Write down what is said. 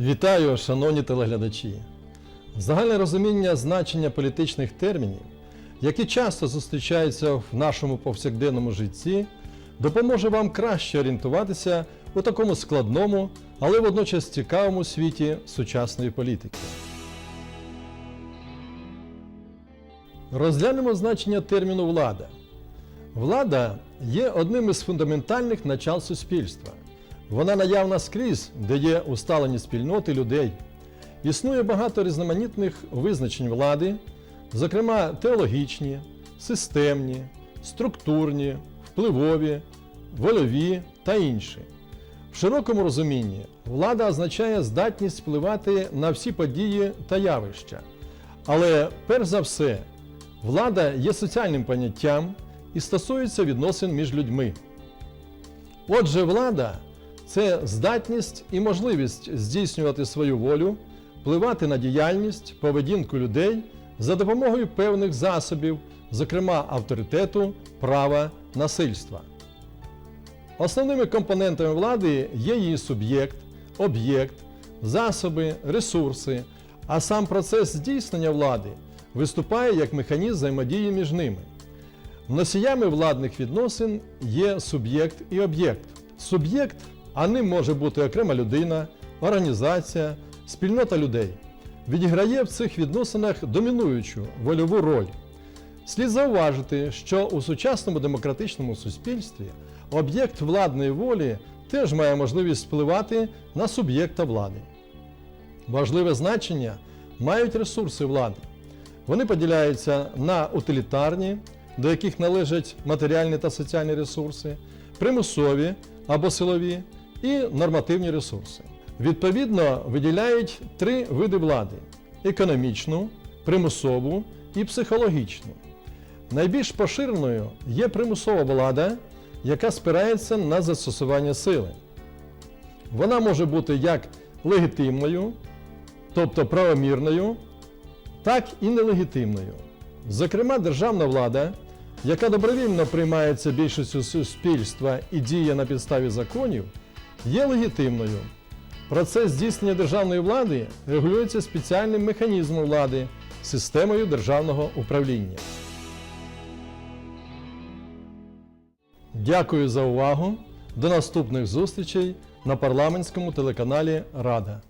Вітаю, шановні телеглядачі! Загальне розуміння значення політичних термінів, які часто зустрічаються в нашому повсякденному житті, допоможе вам краще орієнтуватися у такому складному, але водночас цікавому світі сучасної політики. Розглянемо значення терміну влада. Влада є одним із фундаментальних начал суспільства. Вона наявна скрізь, де є усталені спільноти людей. Існує багато різноманітних визначень влади, зокрема теологічні, системні, структурні, впливові, вольові та інші. В широкому розумінні влада означає здатність впливати на всі події та явища. Але перш за все, влада є соціальним поняттям і стосується відносин між людьми. Отже, влада це здатність і можливість здійснювати свою волю, впливати на діяльність, поведінку людей за допомогою певних засобів, зокрема авторитету, права, насильства. Основними компонентами влади є її суб'єкт, об'єкт, засоби, ресурси, а сам процес здійснення влади виступає як механізм взаємодії між ними. Носіями владних відносин є суб'єкт і об'єкт. Суб'єкт, а ним може бути окрема людина, організація, спільнота людей, відіграє в цих відносинах домінуючу вольову роль. Слід зауважити, що у сучасному демократичному суспільстві об'єкт владної волі теж має можливість впливати на суб'єкта влади. Важливе значення мають ресурси влади. Вони поділяються на утилітарні, до яких належать матеріальні та соціальні ресурси, примусові або силові і нормативні ресурси. Відповідно, виділяють три види влади: економічну, примусову і психологічну. Найбільш поширеною є примусова влада, яка спирається на застосування сили. Вона може бути як легітимною, тобто правомірною, так і нелегітимною. Зокрема, державна влада, яка добровільно приймається більшістю суспільства і діє на підставі законів, є легітимною. Процес здійснення державної влади регулюється спеціальним механізмом влади системою державного управління. Дякую за увагу. До наступних зустрічей на парламентському телеканалі Рада.